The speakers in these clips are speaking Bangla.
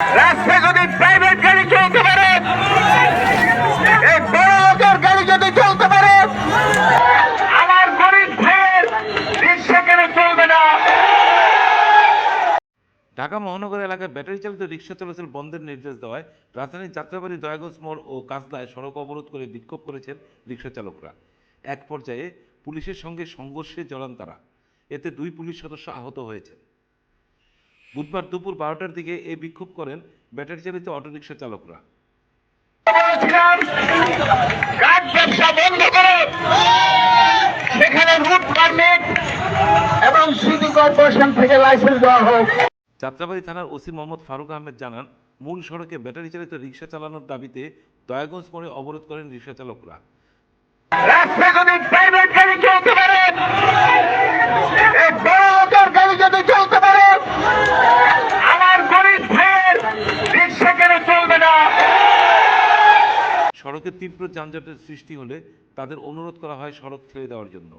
রাস্তায় যদি প্রাইভেট গাড়ি চলতে পারে ঢাকা মহানগর এলাকায় ব্যাটারি চালিত রিক্সা চলাচল বন্ধের নির্দেশ দেওয়ায় রাজধানীর যাত্রাবাড়ি দয়াগঞ্জ মোড় ও কাজলায় সড়ক অবরোধ করে বিক্ষোভ করেছেন রিক্সা চালকরা। এক পর্যায়ে পুলিশের সঙ্গে সংঘর্ষে জড়ান তারা। এতে দুই পুলিশ সদস্য আহত হয়েছে বুধবার দুপুর বারোটার দিকে এই বিক্ষোভ করেন ব্যাটারি চালিত অটোরিকশা চালকরা। সেখানে রুট পারমিট এবং সিটি কর্পোরেশন থেকে লাইসেন্স দেওয়া হোক। যাত্রাবাড়ি থানার ওসি মোহাম্মদ ফারুক আহমেদ জানান মূল সড়কে ব্যাটারি চালিত রিক্সা চালানোর দাবিতে দয়াগঞ্জ মোড়ে অবরোধ করেন রিক্সা চালকরা। রাস্তায় যদি প্রাইভেট গাড়ি চলতে পারে এই বড় লোকের গাড়ি যদি চলতে পারে আমার গরিব ভাইয়ের রিক্সা কেন চলবে না সড়কে তীব্র যানজটের সৃষ্টি হলে তাদের অনুরোধ করা হয় সড়ক ছেড়ে দেওয়ার জন্য।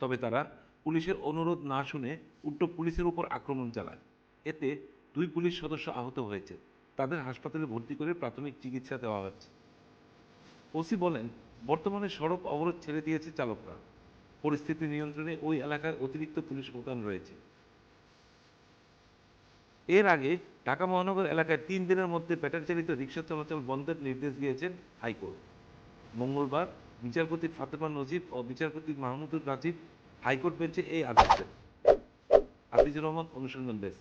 তবে তারা পুলিশের অনুরোধ না শুনে উল্টো পুলিশের উপর আক্রমণ চালায়। এতে দুই পুলিশ সদস্য আহত হয়েছে। তাদের হাসপাতালে ভর্তি করে প্রাথমিক চিকিৎসা দেওয়া হচ্ছে। ওসি বলেন, বর্তমানে সড়ক অবরোধ ছেড়ে দিয়েছে চালকরা। পরিস্থিতি নিয়ন্ত্রণে ওই এলাকায় অতিরিক্ত পুলিশ মোতায়েন রয়েছে। এর আগে ঢাকা মহানগর এলাকায় তিন দিনের মধ্যে ব্যাটারি চালিত রিক্সা চলাচল বন্ধের নির্দেশ দিয়েছেন হাইকোর্ট। মঙ্গলবার বিচারপতি ফাতেমা নজিব ও বিচারপতি মাহমুদুর রাজিব হাইকোর্ট বেঞ্চে এই আদেশ দেন। আফিজুর রহমান অনুসন্ধান ডেস্ক।